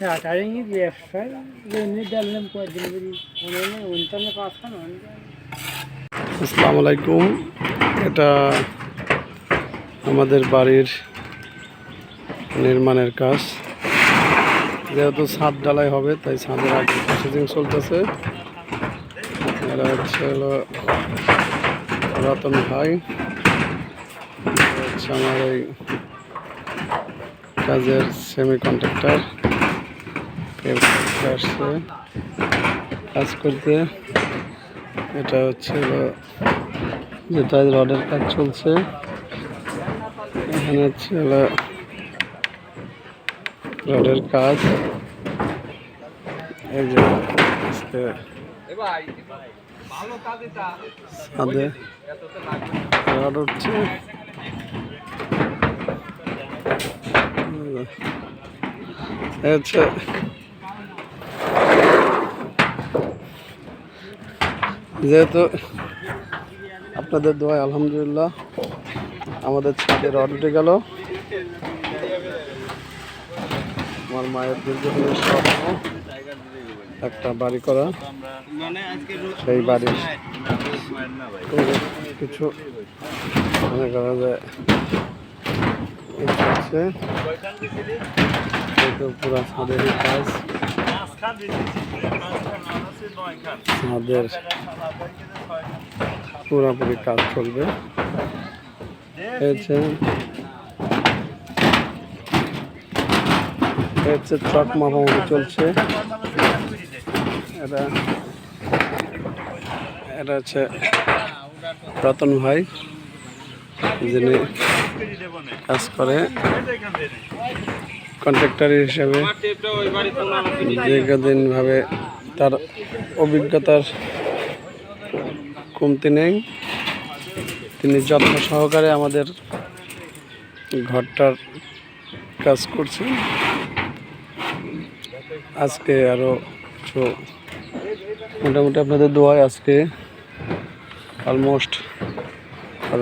সাঁতারিং ব্যবসায় এমনি জানলাম কয়েকদিন ধরে অনেক অন্যান্য কাজ খান আসসালামু আলাইকুম। এটা আমাদের বাড়ির নির্মাণের কাজ। যেহেতু ছাদ ডালাই হবে, তাই ছাদের আগে প্রসেসিং চলতেছে। এরা হচ্ছে হলো রতন ভাই। হচ্ছে আমার এই কাজের সেমি কন্ট্রাক্টর আসছে কাজ করতে এটা হচ্ছে যেটা রডের কাজ চলছে। এখানে হচ্ছে রডের কাজ। এই যে আজকে রড হচ্ছে যেহেতু আপনাদের দোয়ায় আলহামদুলিল্লাহ আমাদের ছাদে রড উঠে গেল। আমার মায়ের দীর্ঘদিনের একটা বাড়ি করা, সেই বাড়ির কিছু মনে করা যায়। পুরা ছাদের কাজ। ছাদের পুরোপুরি কাজ চলবে এই হচ্ছে ট্রাক মাপামাপি চলছে এটা এটা হচ্ছে রতন ভাই যিনি কাজ করে কন্ট্রাক্টর হিসেবে দীর্ঘদিনভাবে তার অভিজ্ঞতার কমতি নেই। তিনি যত্ন সহকারে আমাদের ঘরটার কাজ করছেন। আজকে আরও কিছু মোটামুটি আপনাদের দোয়ায় আজকে অলমোস্ট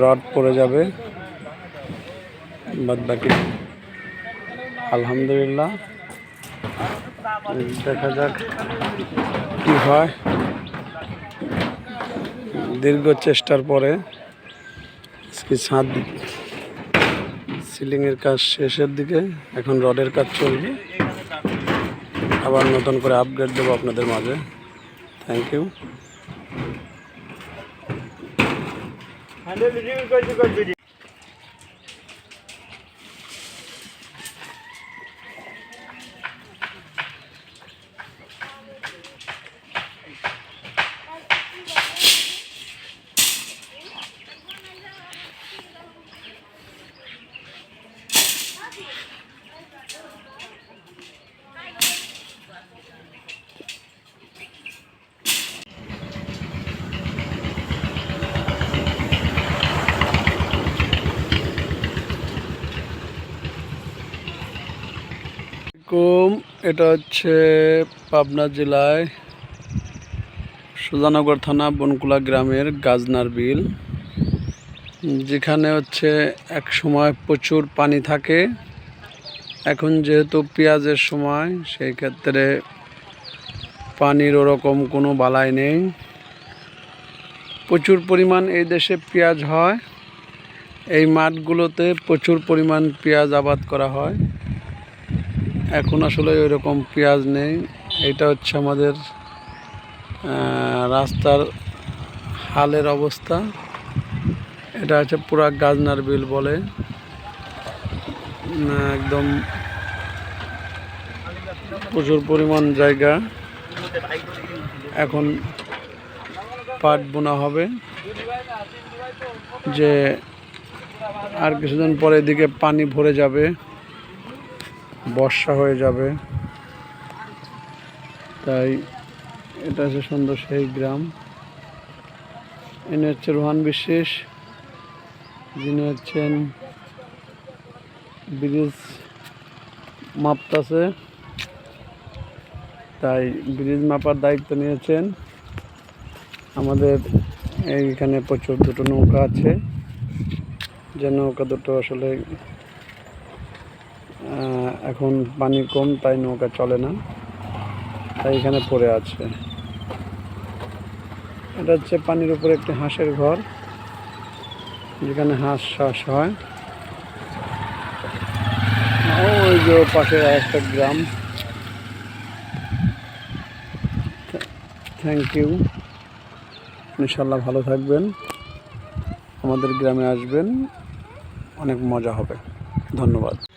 রড পড়ে যাবে। বাদ বাকি আলহামদুলিল্লাহ। দেখা যাক কি হয়। দীর্ঘ চেষ্টার পরে আজকে ছাদ সিলিংয়ের কাজ শেষের দিকে, এখন রডের কাজ চলবে। আবার নতুন করে আপগ্রেড দেবো আপনাদের মাঝে। থ্যাংক ইউ কুম এটা হচ্ছে পাবনা জেলায় সুজানগর থানা বনকুলা গ্রামের গাজনার বিল, যেখানে হচ্ছে এক সময় প্রচুর পানি থাকে। এখন যেহেতু পেঁয়াজের সময়, সেই ক্ষেত্রে পানির ওরকম কোনো বালাই নেই। প্রচুর পরিমাণ এই দেশে পেঁয়াজ হয়। এই মাঠগুলোতে প্রচুর পরিমাণ পেঁয়াজ আবাদ করা হয়। এখন আসলে ওই রকম পেঁয়াজ নেই। এটা হচ্ছে আমাদের রাস্তার হালের অবস্থা। এটা হচ্ছে পুরা গাজনার বিল বলে। একদম প্রচুর পরিমাণ জায়গা। এখন পাট বোনা হবে। যে আর কিছুদিন পরে এদিকে পানি ভরে যাবে। বর্ষা হয়ে যাবে। তাই এটা হচ্ছে সুন্দর সেই গ্রাম। ইনি হচ্ছে রোহান বিশ্বাস। যিনি হচ্ছেন ব্রিজ মাপতাছে। তাই ব্রিজ মাপার দায়িত্ব নিয়েছেন। আমাদের এইখানে প্রচুর দুটো নৌকা আছে। যে নৌকা দুটো আসলে এখন পানি কম, তাই নৌকা চলে না। তাই এখানে পড়ে আছে। এটা হচ্ছে পানির উপরে একটি হাঁসের ঘর, যেখানে হাঁস চাষ হয়। ওই যে পাশে একটা গ্রাম। থ্যাংক ইউ ইনশাল্লাহ ভালো থাকবেন। আমাদের গ্রামে আসবেন। অনেক মজা হবে। ধন্যবাদ।